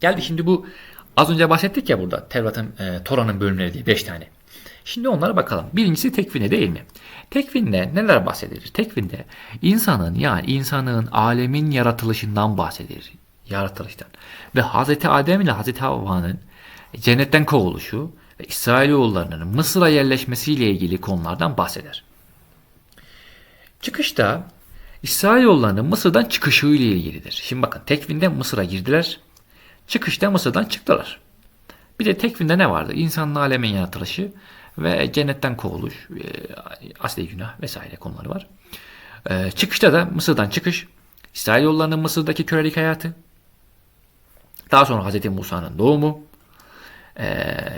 Geldi şimdi bu az önce bahsettik ya burada Tevrat'ın e, Tora'nın bölümleri diye 5 tane. Şimdi onlara bakalım. Birincisi tekvine değil mi? Tekvinde neler bahsedilir? Tekvinde insanın yani insanın alemin yaratılışından bahsedilir. Yaratılıştan. Ve Hazreti Adem ile Hazreti Havva'nın cennetten kovuluşu ve İsrailoğullarının Mısır'a yerleşmesiyle ilgili konulardan bahseder. Çıkışta İsrailoğullarının Mısır'dan çıkışı ile ilgilidir. Şimdi bakın tekvinde Mısır'a girdiler. Çıkışta Mısır'dan çıktılar. Bir de tekvinde ne vardı? İnsanın alemin yaratılışı ve cennetten kovuluş, e, asli günah vesaire konuları var. E, çıkışta da Mısır'dan çıkış, İsrailoğullarının Mısır'daki kölelik hayatı, daha sonra Hz. Musa'nın doğumu e,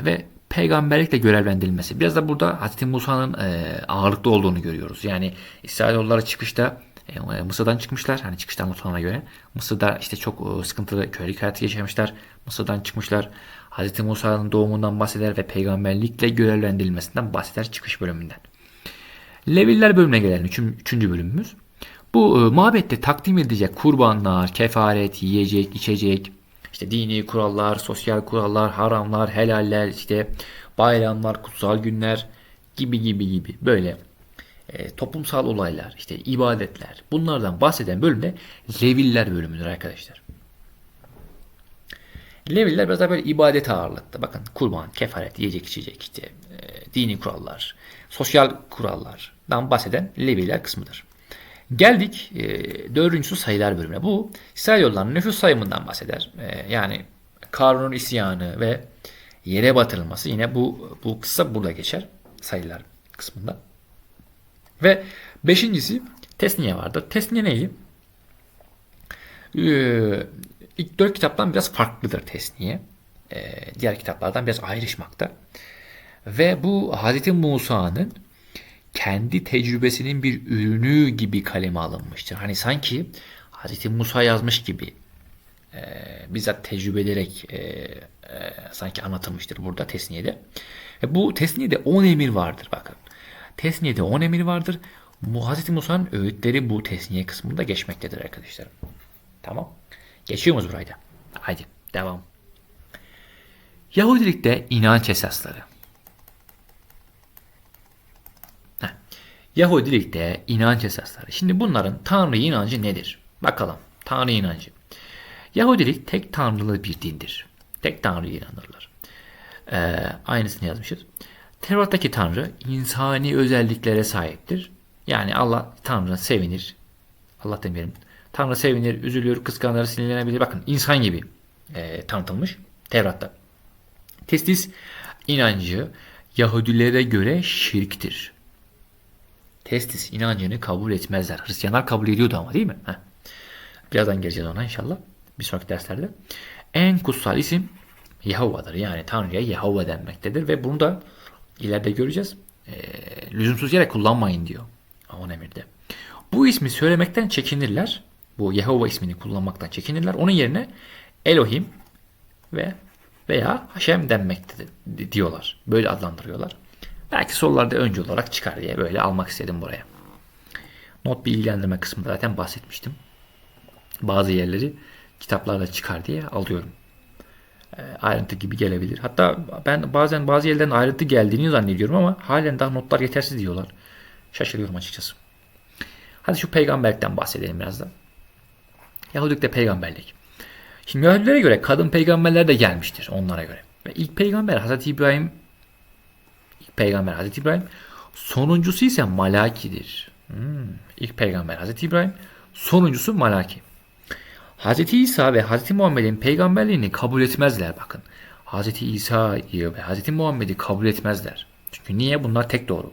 ve peygamberlikle görevlendirilmesi. Biraz da burada Hz. Musa'nın ağırlıklı olduğunu görüyoruz. Yani İsrailoğulları çıkışta e, Mısır'dan çıkmışlar. Hani çıkıştan sonra göre. Mısır'da işte çok e, sıkıntılı kölelik hayatı yaşamışlar. Mısır'dan çıkmışlar. Hz. Musa'nın doğumundan bahseder ve peygamberlikle görevlendirilmesinden bahseder çıkış bölümünden. Leviller bölümüne. Üçüncü, üçüncü bölümümüz. Bu e, mabette takdim edilecek kurbanlar, kefaret, yiyecek, içecek, işte dini kurallar, sosyal kurallar, haramlar, helaller, işte bayramlar, kutsal günler gibi gibi gibi böyle e, toplumsal olaylar, işte ibadetler bunlardan bahseden bölümde Leviller bölümüdür arkadaşlar. Leviller biraz daha böyle ibadet ağırlıkta. Bakın kurban, kefaret, yiyecek içecek işte e, dini kurallar, sosyal kurallardan bahseden Leviller kısmıdır. Geldik e, dördüncüsü sayılar bölümüne. Bu İsrailoğullarının nüfus sayımından bahseder. E, yani Karun'un isyanı ve yere batırılması yine bu bu kısa burada geçer sayılar kısmında. Ve beşincisi Tesniye vardır. Tesniye neydi? Ee, ilk dört kitaptan biraz farklıdır Tesniye. Ee, diğer kitaplardan biraz ayrışmakta. Ve bu Hz. Musa'nın kendi tecrübesinin bir ürünü gibi kaleme alınmıştır. Hani sanki Hz. Musa yazmış gibi e, bizzat tecrübe ederek e, e, sanki anlatılmıştır burada Tesniye'de. E, bu Tesniye'de 10 emir vardır bakın. Tesniye'de 10 emir vardır. Hz. Musa'nın öğütleri bu tesniye kısmında geçmektedir arkadaşlarım. Tamam. Geçiyor muyuz burayı? Haydi devam. Yahudilikte inanç esasları. Heh. Yahudilikte inanç esasları. Şimdi bunların Tanrı inancı nedir? Bakalım. Tanrı inancı. Yahudilik tek tanrılı bir dindir. Tek Tanrı'ya inanırlar. Ee, aynısını yazmışız. Tevrat'taki Tanrı insani özelliklere sahiptir. Yani Allah Tanrı sevinir. Allah demeyelim. Tanrı sevinir, üzülür, kıskanır, sinirlenebilir. Bakın insan gibi e, tanıtılmış Tevrat'ta. Testis inancı Yahudilere göre şirktir. Testis inancını kabul etmezler. Hristiyanlar kabul ediyordu ama değil mi? Heh. Birazdan geleceğiz ona inşallah. Bir sonraki derslerde. En kutsal isim Yahova'dır. Yani Tanrı'ya Yahova denmektedir ve bunu da ileride göreceğiz. E, lüzumsuz yere kullanmayın diyor. On emirde. Bu ismi söylemekten çekinirler. Bu Yehova ismini kullanmaktan çekinirler. Onun yerine Elohim ve veya Haşem denmektedir diyorlar. Böyle adlandırıyorlar. Belki sorularda önce olarak çıkar diye böyle almak istedim buraya. Not bilgilendirme kısmında zaten bahsetmiştim. Bazı yerleri kitaplarda çıkar diye alıyorum. E, ayrıntı gibi gelebilir. Hatta ben bazen bazı yerlerden ayrıntı geldiğini zannediyorum ama halen daha notlar yetersiz diyorlar. Şaşırıyorum açıkçası. Hadi şu peygamberlikten bahsedelim biraz da. Yahudilikte peygamberlik. Şimdi Yahudilere göre kadın peygamberler de gelmiştir onlara göre. Ve ilk peygamber Hazreti İbrahim ilk peygamber Hazreti İbrahim sonuncusu ise Malaki'dir. Hmm, ilk peygamber Hazreti İbrahim sonuncusu Malaki. Hazreti İsa ve Hazreti Muhammed'in peygamberliğini kabul etmezler bakın. Hazreti İsa'yı ve Hazreti Muhammed'i kabul etmezler. Çünkü niye? Bunlar tek doğru.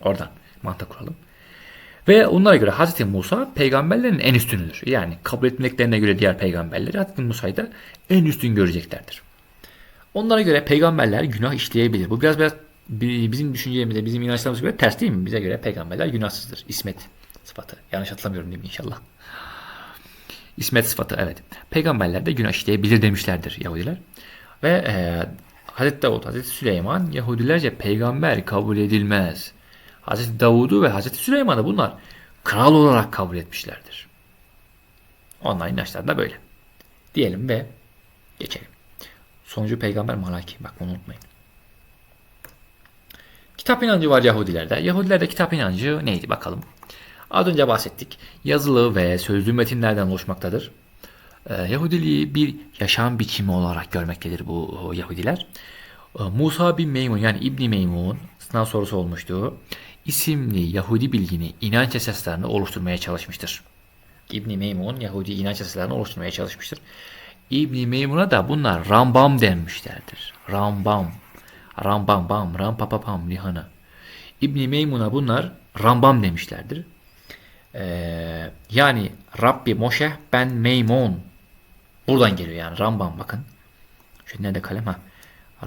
Oradan mantık kuralım. Ve onlara göre Hazreti Musa peygamberlerin en üstünüdür. Yani kabul etmeklerine göre diğer peygamberleri Hazreti Musa'yı da en üstün göreceklerdir. Onlara göre peygamberler günah işleyebilir. Bu biraz biraz bizim düşüncemize, bizim inançlarımıza göre ters değil mi? Bize göre peygamberler günahsızdır. İsmet sıfatı. Yanlış hatırlamıyorum mi inşallah? İsmet sıfatı evet. Peygamberler de günah işleyebilir demişlerdir Yahudiler. Ve e, Hazreti Davud, Hazreti Süleyman Yahudilerce peygamber kabul edilmez. Hazreti Davud'u ve Hazreti Süleyman'ı bunlar kral olarak kabul etmişlerdir. Onlar inançlar da böyle. Diyelim ve Geçelim. Sonuncu peygamber Malaki. Bak bunu unutmayın. Kitap inancı var Yahudilerde. Yahudilerde kitap inancı neydi bakalım. Az önce bahsettik. Yazılı ve sözlü metinlerden oluşmaktadır. Ee, Yahudiliği bir yaşam biçimi olarak görmektedir bu Yahudiler. Ee, Musa bin Meymun yani İbni Meymun sınav sorusu olmuştu. İsimli Yahudi bilgini, inanç esaslarını oluşturmaya çalışmıştır. İbni Meymun Yahudi inanç esaslarını oluşturmaya çalışmıştır. İbni Meymun'a da bunlar Rambam denmişlerdir. Rambam. Rambam bam rampapapam lihana. İbni Meymun'a bunlar Rambam demişlerdir. Ee, yani Rabbi Moşeh ben Meymun. Buradan geliyor yani Rambam bakın. Şu nerede kalem ha?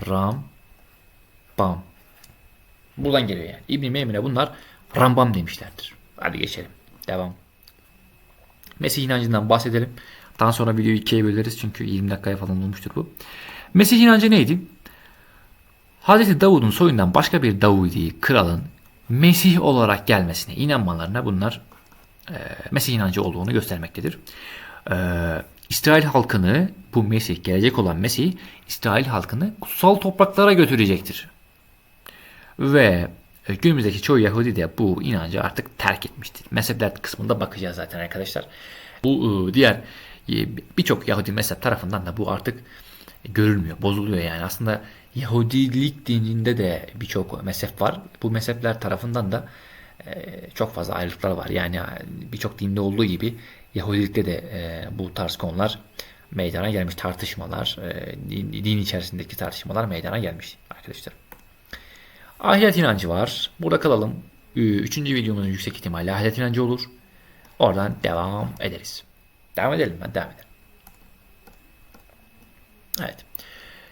Ram Bam. Buradan geliyor yani. İbni Meymun'a bunlar Rambam demişlerdir. Hadi geçelim. Devam. Mesih inancından bahsedelim. Daha sonra videoyu ikiye böleriz çünkü 20 dakikaya falan olmuştur bu. Mesih inancı neydi? Hazreti Davud'un soyundan başka bir Davudi kralın Mesih olarak gelmesine inanmalarına bunlar Mesih inancı olduğunu göstermektedir. E, İsrail halkını bu Mesih, gelecek olan Mesih, İsrail halkını kutsal topraklara götürecektir. Ve e, günümüzdeki çoğu Yahudi de bu inancı artık terk etmiştir. Mezhepler kısmında bakacağız zaten arkadaşlar. Bu e, diğer e, birçok Yahudi mezhep tarafından da bu artık görülmüyor, bozuluyor yani. Aslında Yahudilik dininde de birçok mezhep var. Bu mezhepler tarafından da çok fazla ayrılıklar var. Yani birçok dinde olduğu gibi Yahudilikte de bu tarz konular meydana gelmiş tartışmalar, din içerisindeki tartışmalar meydana gelmiş arkadaşlar. Ahiret inancı var. Burada kalalım. Üçüncü videomuzun yüksek ihtimalle ahiret inancı olur. Oradan devam ederiz. Devam edelim ben devam edelim. Evet.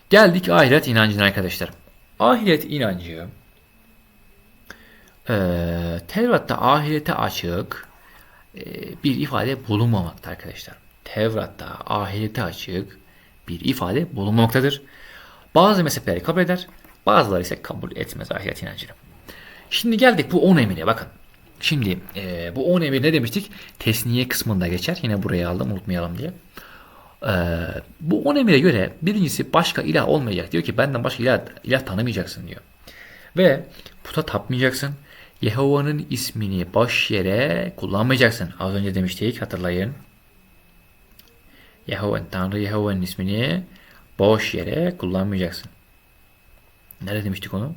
Geldik ahiret inancına arkadaşlar. Ahiret inancı e, Tevrat'ta ahirete açık e, bir ifade bulunmamakta arkadaşlar. Tevrat'ta ahirete açık bir ifade bulunmamaktadır. Bazı mezhepleri kabul eder, bazıları ise kabul etmez ahiret inancını. Şimdi geldik bu 10 emire bakın. Şimdi e, bu 10 emir ne demiştik? Tesniye kısmında geçer. Yine buraya aldım unutmayalım diye. Ee, bu 10 emire göre birincisi başka ilah olmayacak. Diyor ki benden başka ilah, ilah tanımayacaksın diyor. Ve puta tapmayacaksın. Yehova'nın ismini boş yere kullanmayacaksın. Az önce demiştik hatırlayın. Yehova, Tanrı Yehova'nın ismini boş yere kullanmayacaksın. Nerede demiştik onu?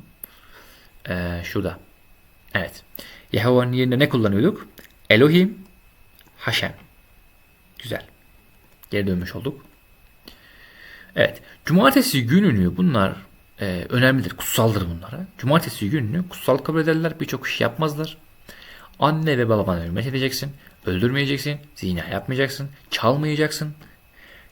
Ee, şurada. Evet. Yehova'nın yerine ne kullanıyorduk? Elohim, Haşem. Güzel. Geri dönmüş olduk. Evet. Cumartesi gününü bunlar e, önemlidir. Kutsaldır bunlara. Cumartesi gününü kutsal kabul ederler. Birçok iş yapmazlar. Anne ve babana hürmet edeceksin. Öldürmeyeceksin. Zina yapmayacaksın. Çalmayacaksın.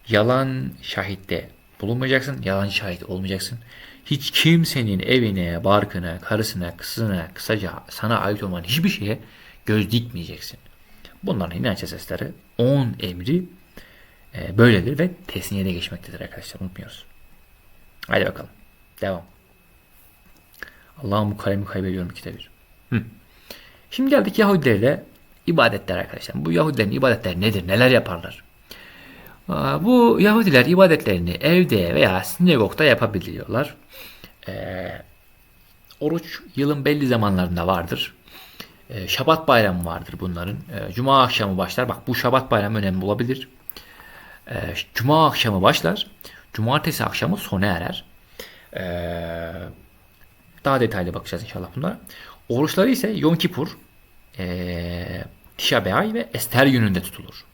Yalan şahitte bulunmayacaksın. Yalan şahit olmayacaksın. Hiç kimsenin evine, barkına, karısına, kızına, kısaca sana ait olan hiçbir şeye göz dikmeyeceksin. Bunların inanç esasları 10 emri e, böyledir ve tesniyede geçmektedir arkadaşlar unutmuyoruz. Hadi bakalım. Devam. Allah'ım bu kalemi kaybediyorum ikide bir. Hı. Şimdi geldik Yahudilerle ibadetler arkadaşlar. Bu Yahudilerin ibadetleri nedir? Neler yaparlar? Bu Yahudiler ibadetlerini evde veya sinagogda yapabiliyorlar. Ee, oruç yılın belli zamanlarında vardır. Ee, Şabat bayramı vardır bunların. Ee, Cuma akşamı başlar. Bak bu Şabat bayramı önemli olabilir. Ee, Cuma akşamı başlar. Cumartesi akşamı sona erer. Ee, daha detaylı bakacağız inşallah bunlara. Oruçları ise Yom Kippur, ee, Tisha B'ay ve Ester gününde tutulur.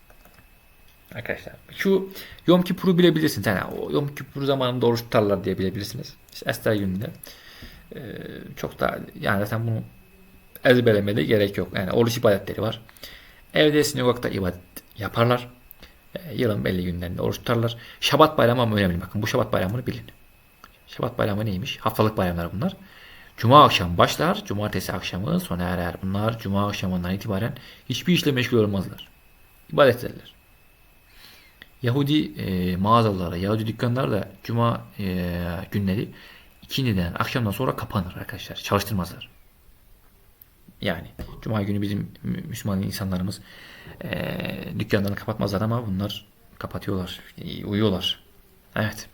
Arkadaşlar şu Yom Kippur'u bilebilirsiniz. Yani o Yom Kippur zamanında oruç tutarlar diye bilebilirsiniz. İşte Ester gününde. Ee, çok da yani zaten bunu ezberlemede gerek yok. Yani oruç ibadetleri var. Evde sinagogda ibadet yaparlar. Ee, yılın belli günlerinde oruç tutarlar. Şabat bayramı ama önemli. Bakın bu Şabat bayramını bilin. Şabat bayramı neymiş? Haftalık bayramlar bunlar. Cuma akşamı başlar. Cumartesi akşamı sona erer. Bunlar cuma akşamından itibaren hiçbir işle meşgul olmazlar. İbadet ederler. Yahudi e, mağazaları, Yahudi dükkanlar da cuma e, günleri ikindiden akşamdan sonra kapanır arkadaşlar. Çalıştırmazlar. Yani cuma günü bizim Müslüman insanlarımız e, dükkanlarını kapatmazlar ama bunlar kapatıyorlar. Uyuyorlar. Evet.